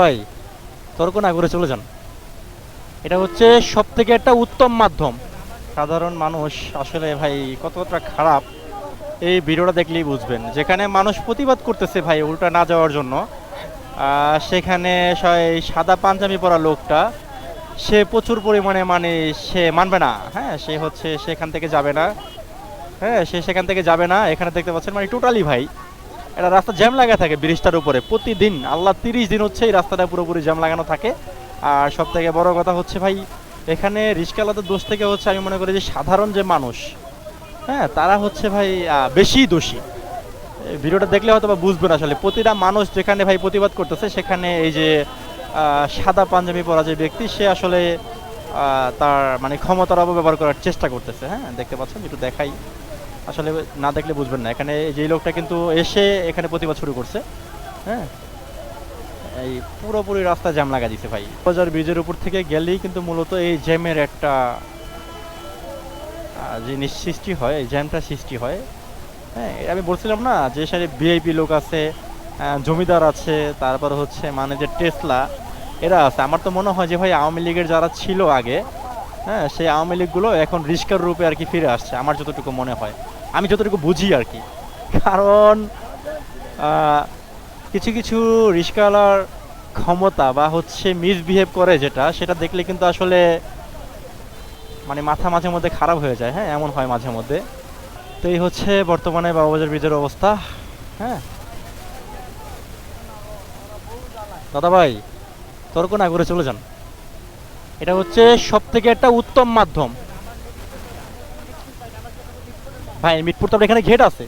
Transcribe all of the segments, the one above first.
ভাই তর্ক না করে চলে যান। এটা হচ্ছে সব থেকে একটা উত্তম মাধ্যম। সাধারণ মানুষ আসলে ভাই কতটা খারাপ, এই ভিডিওটা দেখলেই বুঝবেন। যেখানে মানুষ প্রতিবাদ করতেছে ভাই উল্টা না যাওয়ার জন্য সেখানে সাদা পাঞ্জাবি পরা লোকটা, সে প্রচুর পরিমাণে মানে সে মানবে না। হ্যাঁ সে হচ্ছে সেখান থেকে যাবে না। হ্যাঁ সে সেখান থেকে যাবে না। এখানে দেখতে পাচ্ছেন মানে টোটালি ভাই এটা রাস্তা জ্যাম লাগা থাকে ব্রিজটার উপরে। প্রতিদিন, আল্লাহ তিরিশ দিন হচ্ছে এই রাস্তাটা পুরোপুরি জ্যাম লাগানো থাকে। আর সব থেকে বড় কথা হচ্ছে ভাই, এখানে রিস্কালাদের দোষ থেকে হচ্ছে আমি মনে করি যে সাধারণ যে মানুষ হ্যাঁ তারা হচ্ছে ভাই বেশি দোষী। ভিডিওটা দেখলে হয়তো বা বুঝবেন আসলে। প্রতিটা মানুষ যেখানে ভাই প্রতিবাদ করতেছে, সেখানে এই যে সাদা পাঞ্জাবি পরা যে ব্যক্তি, সে আসলে তার মানে ক্ষমতার অপব্যবহার করার চেষ্টা করতেছে। হ্যাঁ দেখতে পাচ্ছেন, একটু দেখাই। আসলে না দেখলে বুঝবেন না। এখানে যেই লোকটা কিন্তু এসে এখানে প্রতিবাদ শুরু করছে। হ্যাঁ? এই পুরোপুরি রাস্তা জ্যাম লাগা দিছে ভাই। বাজার ব্রিজের উপর থেকে গেলেই কিন্তু মূলত এই জ্যামের একটা জিনিস সৃষ্টি হয়, এই জ্যামটা সৃষ্টি হয়। হ্যাঁ আমি বলছিলাম না যে সাথে ভিআইপি লোক আছে জমিদার আছে, তারপর হচ্ছে মানে যে টেসলা, এরা আছে। আমার তো মনে হয় যে ভাই আওয়ামী লীগের যারা ছিল আগে হ্যাঁ সেই আওয়ামী লীগগুলো এখন রিস্কার রূপে আর কি ফিরে আসছে, আমার যতটুকু মনে হয়। আমি যতটুকু বুঝি আর কি। কারণ কিছু কিছু রিস্কাওয়ালার ক্ষমতা বা হচ্ছে মিসবিহেভ করে যেটা, সেটা দেখলে কিন্তু আসলে মানে মাথা মাঝে মধ্যে খারাপ হয়ে যায় হ্যাঁ? এমন হয় মাঝে মধ্যে। তো এই হচ্ছে বর্তমানে বাবাবাজার ব্রিজের অবস্থা হ্যাঁ? দাদা ভাই তর্ক না করে চলে যান। এটা হচ্ছে সব থেকে একটা উত্তম মাধ্যম। ভাই মিটপুর তো এখানে ঘেট আছে।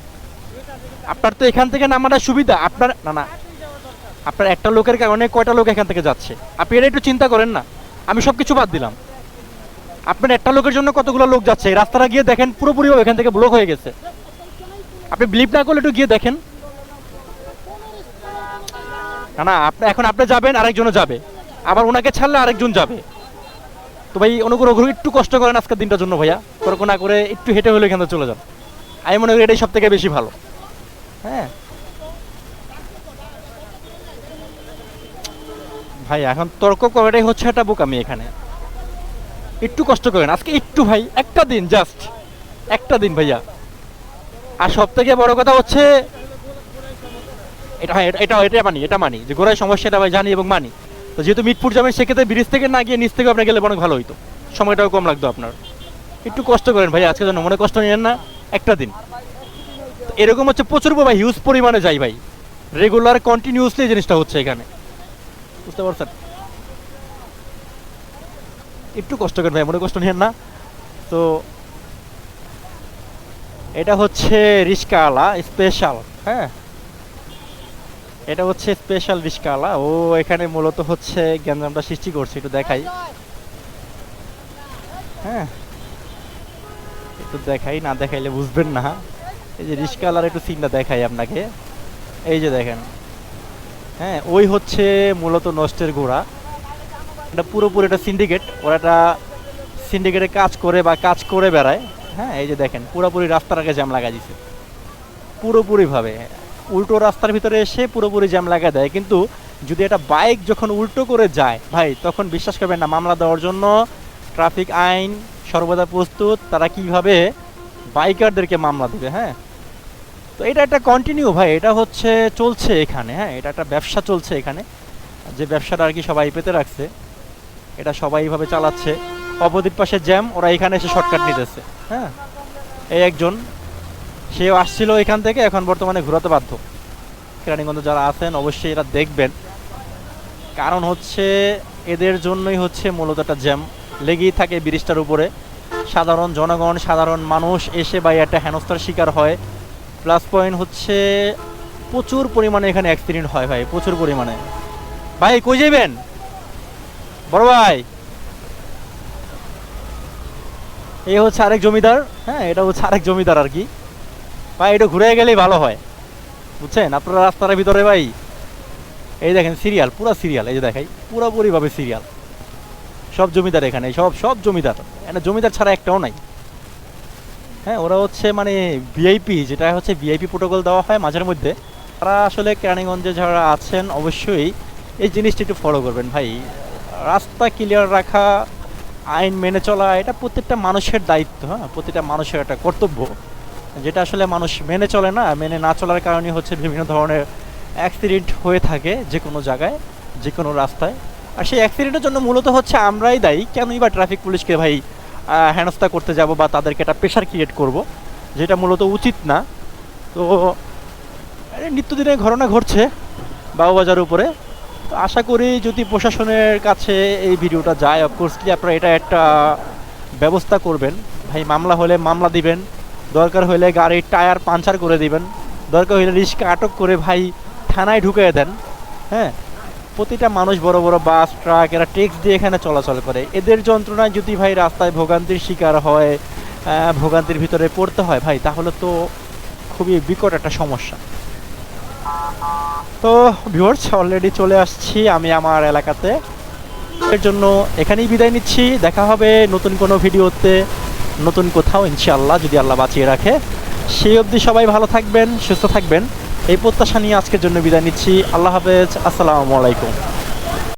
আপনার তো এখান থেকে নামাটা সুবিধা। আপনার, না না। আপনার একটা লোকের কারণে কয়টা লোক এখান থেকে যাচ্ছে। আপনি এটা একটু চিন্তা করেন না। আমি সব কিছু বাদ দিলাম। আপনার একটা লোকের জন্য কতগুলো লোক যাচ্ছে? রাস্তাটা গিয়ে দেখেন, পুরোপুরি এখান থেকে ব্লক হয়ে গেছে। আপনি বিলিভ না করলে একটু গিয়ে দেখেন। না না, আপনি এখন আপনি যাবেন, আরেকজনও যাবে। আবার ওনাকে ছাড়লে আরেকজন যাবে। তো ভাই, অনুগ্রহ করে একটু কষ্ট করেন আজকের দিনটার জন্য ভাইয়া। তর্ক না করে একটু হেঁটে হলে এখান থেকে চলে যান। আমি মনে করি এটাই সব থেকে বেশি ভালো। হ্যাঁ? ভাই, এখন তর্ক করাটাই হচ্ছে একটা বোকামি এখানে। একটু কষ্ট করেন। আজকে একটু ভাই, একটা দিন জাস্ট একটা দিন ভাইয়া। আর সব থেকে বড় কথা হচ্ছে, এটা হ্যাঁ এটা- এটা মানি এটা মানি। যে গোড়ায় সমস্যা, এটা ভাই জানি এবং মানি। তো যেহেতু মিটপুর যাবেন সেক্ষেত্রে ব্রিজ থেকে না গিয়ে নিচ থেকে আপনি গেলে অনেক ভালো হইতো। সময়টাও কম লাগতো আপনার। একটু কষ্ট করেন ভাই আজকে জন্য মনে কষ্ট নিয়েন না। একটা দিন। এরকম হচ্ছে প্রচুর ভাই হিউজ পরিমাণে যাই ভাই। রেগুলার কন্টিনিউসলি জিনিসটা হচ্ছে এখানে। বুঝতে পারছেন? একটু কষ্ট করেন ভাই, মনে কষ্ট নিয়েন না। তো এটা হচ্ছে রিস্কাওয়ালা স্পেশাল হ্যাঁ? এটা হচ্ছে স্পেশাল রিস্কাওয়ালা ও, এখানে মূলত হচ্ছে গ্যাঞ্জামটা সৃষ্টি করছে, একটু দেখাই। হ্যাঁ? একটু দেখাই, না দেখাইলে বুঝবেন না। এই যে রিস্কাওয়ালার একটু সিনটা দেখাই আপনাকে। এই যে দেখেন। হ্যাঁ ওই হচ্ছে মূলত নষ্টের গোড়া। এটা পুরোপুরি একটা সিন্ডিকেট ওরা একটা সিন্ডিকেটে কাজ করে বা কাজ করে বেড়ায়। হ্যাঁ এই যে দেখেন, পুরোপুরি রাস্তাটাকে জ্যাম লাগা দিছে। পুরোপুরিভাবে, উল্টো রাস্তার ভিতরে এসে পুরোপুরি জ্যাম লাগা দেয়। কিন্তু যদি একটা বাইক যখন উল্টো করে যায়, ভাই, তখন বিশ্বাস করবেন না, মামলা দেওয়ার জন্য ট্রাফিক আইন সর্বদা প্রস্তুত, তারা কীভাবে বাইকারদেরকে মামলা দেবে হ্যাঁ? তো এটা একটা কন্টিনিউ ভাই, এটা হচ্ছে চলছে এখানে হ্যাঁ? এটা একটা ব্যবসা চলছে এখানে। যে ব্যবসাটা আর কি সবাই পেতে রাখছে, এটা সবাই এইভাবে চালাচ্ছে। অপোজিট পাশে জ্যাম, ওরা এখানে এসে শর্টকাট নিতেছে হ্যাঁ? এই একজন, সেও আসছিল এখান থেকে, এখন বর্তমানে ঘোরাতে বাধ্য। কেরানীগঞ্জ যারা আছেন, অবশ্যই এরা দেখবেন। কারণ হচ্ছে, এদের জন্যই হচ্ছে মূলত একটা জ্যাম। লেগেই থাকে ব্রিজটার উপরে। সাধারণ জনগণ, সাধারণ মানুষ এসে বা একটা হেনস্থার শিকার হয়। প্লাস পয়েন্ট হচ্ছে প্রচুর পরিমাণে এখানে অ্যাক্সিডেন্ট হয় ভাই, প্রচুর পরিমাণে। ভাই, কই যাইবেন? বড় ভাই। এই হচ্ছে আরেক জমিদার হ্যাঁ এটা হচ্ছে আরেক জমিদার আর কি। ভাই, এটা ঘুরে গেলেই ভালো হয়। বুঝছেন? আপনারা রাস্তার ভিতরে ভাই, এই দেখেন সিরিয়াল পুরা সিরিয়াল এই যে দেখাই, পুরোপুরিভাবে সিরিয়াল সব জমিদার এখানে, সব সব জমিদার। এখানে জমিদার ছাড়া একটাও নাই। হ্যাঁ ওরা হচ্ছে মানে ভিআইপি যেটা হচ্ছে ভিআইপি প্রোটোকল দেওয়া হয় মাঝের মধ্যে। তারা আসলে কেরানীগঞ্জে যারা আছেন, অবশ্যই এই জিনিসটা একটু ফলো করবেন ভাই। রাস্তা ক্লিয়ার রাখা, আইন মেনে চলা, এটা প্রত্যেকটা মানুষের দায়িত্ব হ্যাঁ প্রতিটা মানুষের একটা কর্তব্য। যেটা আসলে মানুষ মেনে চলে না, মেনে না চলার কারণে হচ্ছে বিভিন্ন ধরনের অ্যাক্সিডেন্ট হয়ে থাকে যে কোনো জায়গায় যে কোনো রাস্তায়। আর সেই অ্যাক্সিডেন্টের জন্য মূলত হচ্ছে আমরাই দায়ী। কেনই বা ট্রাফিক পুলিশকে ভাই হেনস্থা করতে যাব বা তাদেরকে একটা প্রেশার ক্রিয়েট করব, যেটা মূলত উচিত না। তো নিত্যদিনের ঘটনা ঘটছে বাবুবাজার উপরে। তো আশা করি যদি প্রশাসনের কাছে এই ভিডিওটা যায় অফকোর্সলি আপনারা এটা একটা ব্যবস্থা করবেন। ভাই, মামলা হলে মামলা দিবেন, দরকার হলে গাড়ির টায়ার পাঞ্চার করে দিবেন, দরকার হলে রিস্কা আটক করে ভাই থানায় ঢুকিয়ে দেন। হ্যাঁ প্রতিটা মানুষ বড় বড় বাস, ট্রাক, এরা ট্যাক্স দিয়ে এখানে চলাচল করে। এদের যন্ত্রণায় যদি ভাই রাস্তায় ভোগান্তির শিকার হয় ভোগান্তির ভিতরে পড়তে হয়, ভাই, তাহলে তো খুবই বিকট একটা সমস্যা। তো ভিউয়ার্স অলরেডি চলে আসছি আমি আমার এলাকাতে। এর জন্য এখানেই বিদায় নিচ্ছি। দেখা হবে নতুন কোনো ভিডিওতে, নতুন কোথাও, ইনশাআল্লাহ, যদি আল্লাহ বাঁচিয়ে রাখে। সেই অবধি সবাই ভালো থাকবেন, সুস্থ থাকবেন। এই প্রত্যাশা নিয়ে আজকের জন্য বিদায় নিচ্ছি। আল্লাহ হাফেজ। আসসালামু আলাইকুম।